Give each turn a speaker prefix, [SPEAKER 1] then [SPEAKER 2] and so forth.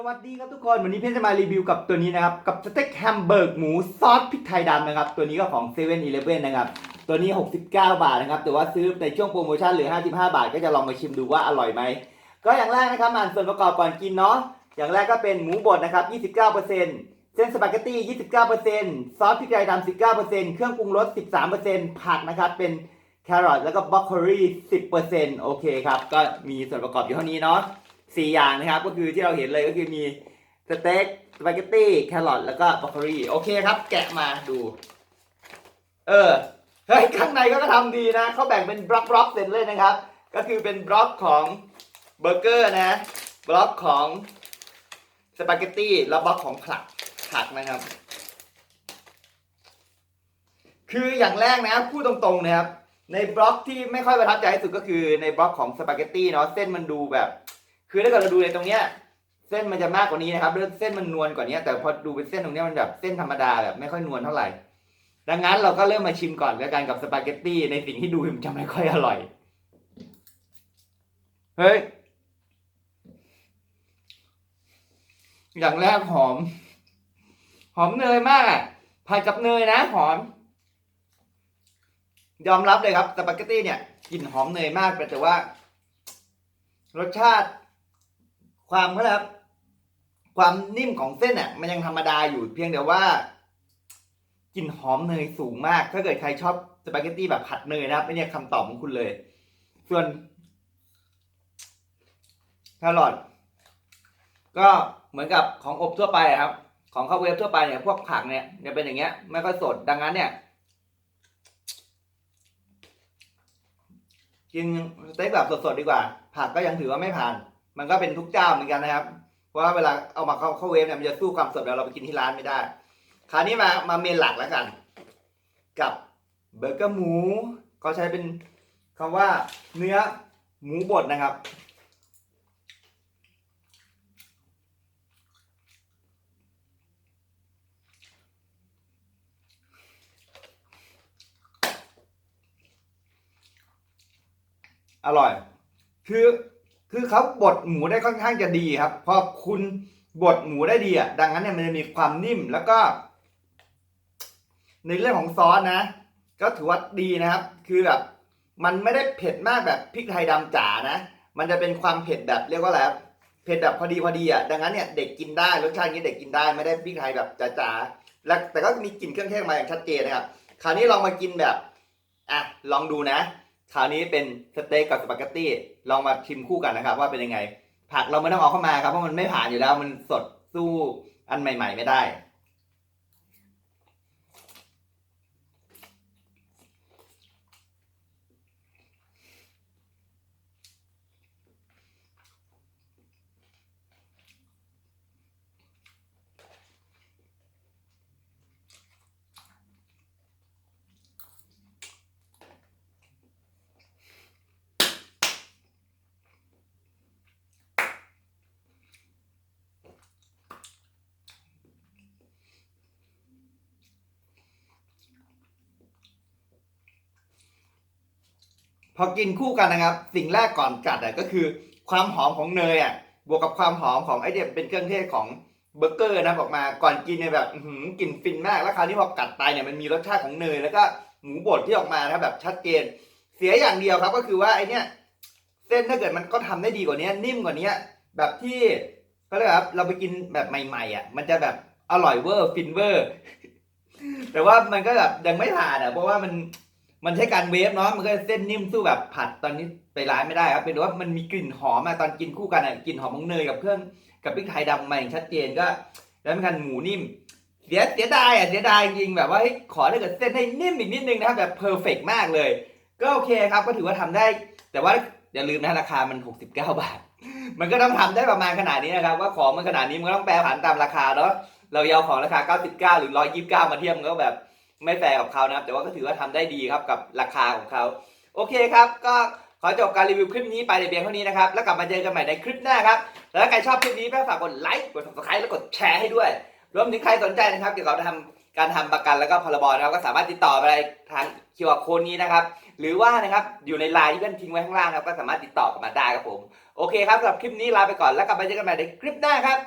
[SPEAKER 1] สวัสดีครับทุกคน วันนี้เพชรจะมารีวิวกับตัวนี้นะครับ กับสเต็กแฮมเบอร์กหมูซอสพริกไทยดำนะครับ ตัวนี้ก็ของ7 e เ e ่ e อนะครับ ตัวนี้ 69 บาทนะครับ แต่ว่าซื้อในช่วงโปรโมชั่นเหลือ 55 บาท ก็จะลองมาชิมดูว่าอร่อยไหม ก็อย่างแรกนะครับอ่านส่วนประกอบก่อนกินเนาะ อย่างแรกก็เป็นหมูบดนะครับ 29%เส้นสปาเกตตี้ 29%ซอสพริกไทยดำ 19%เครื่องปรุงรส 13%ผักนะครับเป็นแครอทแล้วก็บรอกโคลี10%โอเคครับ ก็มีส่วนประกอบอยู่เท่านี้เนาะ สี่อย่างนะครับ ก็คือที่เราเห็นเลยก็คือมีสเต็กสปาเกตตี้แครอทแล้วก็บรอกโคลีโอเคครับ แกะมาดู เออเฮ้ยข้างในก็ทำดีนะเขาแบ่งเป็นบล็อกบล็อกเสร็จเลยนะครับ ก็คือเป็นบล็อกของเบอร์เกอร์นะ บล็อกของสปาเกตตี้แล้วบล็อกของผักผักนะครับ คืออย่างแรกนะพูดตรงๆนะครับ ในบล็อกที่ไม่ค่อยประทับใจที่สุดก็คือในบล็อกของสปาเกตตี้เนาะเส้นมันดูแบบ คือถ้าเกิดเราดูในตรงเนี้ยเส้นมันจะมากกว่านี้นะครับแล้วเส้นมันนวลกว่านี้แต่พอดูเป็นเส้นตรงเนี้ยมันแบบเส้นธรรมดาแบบไม่ค่อยนวลเท่าไหร่ ดังนั้นเราก็เริ่มมาชิมก่อนแล้วกันกับสปาเกตตี้ในสิ่งที่ดูมันจะไม่ค่อยอร่อย เฮ้ย อย่างแรกหอม หอมเนยมากอะผัดกับเนยนะหอม ยอมรับเลยครับสปาเกตตี้เนี่ยกลิ่นหอมเนยมากแต่ว่ารสชาติ ความเขาเรียกครับความนิ่มของเส้นอะ มันยังธรรมดาอยู่เพียงแต่ว่ากลิ่นหอมเนยสูงมาก ถ้าเกิดใครชอบสปาเกตตี้แบบผัดเนยนะครับนี่คำตอบของคุณเลย ส่วนแครอทก็เหมือนกับของอบทั่วไปครับ ของข้าวเวฟทั่วไปเนี่ยพวกผักเนี่ยจะเป็นอย่างเงี้ยไม่ค่อยสดดังนั้นเนี่ยกินสเต็กแบบสดๆดีกว่า ผักก็ยังถือว่าไม่ผ่าน มันก็เป็นทุกเจ้าเหมือนกันนะครับ เพราะว่าเวลาเอามาเข้าเข้าเวฟเนี่ยมันจะสู้ความสดแล้วเราไปกินที่ร้านไม่ได้ คราวนี้มามาเมนหลักแล้วกัน กับเบอร์เกอร์หมูเขาใช้เป็นคำว่าเนื้อหมูบดนะครับ อร่อย คือ คือเขาบดหมูได้ค่อนข้างจะดีครับ พอคุณบดหมูได้ดีอะดังนั้นเนี่ยมันจะมีความนิ่มแล้วก็ ในเรื่องของซอสนะ ก็ถือว่าดีนะครับ คือแบบมันไม่ได้เผ็ดมากแบบพริกไทยดำจ๋านะ มันจะเป็นความเผ็ดแบบเรียกว่าอะไรครับเผ็ดแบบพอดีพอดีอะดังนั้นเนี่ยเด็กกินได้รสชาติอย่างนี้เด็กกินได้ไม่ได้พริกไทยแบบจ๋าๆแล้วแต่ก็มีกลิ่นเครื่องเทศมาอย่างชัดเจนนะครับ คราวนี้ลองมากินแบบอะลองดูนะ คราวนี้เป็นสเต็กกับสปาเกตตี้ลองมาชิมคู่กันนะครับ ว่าเป็นยังไง ผักเราไม่ต้องเอาเข้ามาครับเพราะมันไม่ผ่านอยู่แล้วมันสดสู้อันใหม่ ๆ ไม่ได้ พอกินคู่กันนะครับ สิ่งแรกก่อนกัดอะก็คือ ความหอมของเนยอะบวกกับความหอมของไอเดียเป็นเครื่องเทศของเบอร์เกอร์นะออกมาก่อนกินเนี่ยแบบหือกลิ่นฟินมากแล้วคราวนี้พอกัดไปเนี่ยมันมีรสชาติของเนยแล้วก็หมูบดที่ออกมานะครับแบบชัดเจน เสียอย่างเดียวครับก็คือว่าไอเนี้ยเส้นถ้าเกิดมันก็ทำได้ดีกว่านี้นิ่มกว่านี้แบบที่ก็เลยครับเราไปกินแบบใหม่ๆอะมันจะแบบอร่อยเวอร์ฟินเวอร์ แต่ว่ามันก็แบบยังไม่ผ่านอะเพราะว่ามัน มันใช้การเวฟเนาะมันก็เส้นนิ่มสู้แบบผัดตอนนี้ไปร้านไม่ได้ครับเป็นว่ามันมีกลิ่นหอมอะตอนกินคู่กันอะกลิ่นหอมของเนยกับเครื่องกับพริกไทยดำมาอย่างชัดเจนก็ แล้วมันกันหมูนิ่ม เสียเสียดายอะเสียดายจริงแบบว่าขอถ้กิดเส้นให้นิ่มอีกนิดนึงนะครับแบบเพอร์เฟกมากเลย ก็โอเคครับก็ถือว่าทำได้ แต่ว่าอย่าลืมนะราคามัน 69 บาท มันก็ต้องทำได้ประมาณขนาดนี้นะครับ ว่าของมันขนาดนี้มันก็ต้องแปรผันตามราคาเนาะเราเอาของราคา 99 หรือ 129 มาเทียบมันก็แบบ ไม่แฟร์กับเขานะครับ แต่ว่าก็ถือว่าทำได้ดีครับกับราคาของเขาโอเคครับ ก็ขอจบการรีวิวคลิปนี้ไปในเพียงเท่านี้นะครับแล้วกลับมาเจอกันใหม่ในคลิปหน้าครับแล้วถ้าใครชอบคลิปนี้ก็ฝากกดไลค์กด subscribe แล้วกดแชร์ให้ด้วย รวมถึงใครสนใจนะครับเกี่ยวกับทำการทำประกันแล้วก็พรบนะครับก็สามารถติดต่อไปทางคิวอาร์โค้ดนี้นะครับหรือว่านะครับอยู่ในไลน์ที่เพื่อนทิ้งไว้ข้างล่างครับก็สามารถติดต่อกันมาได้ครับผมโอเคครับสำหรับคลิปนี้ลาไปก่อนแล้วกลับมาเจอกันใหม่ในคลิปหน้าครับ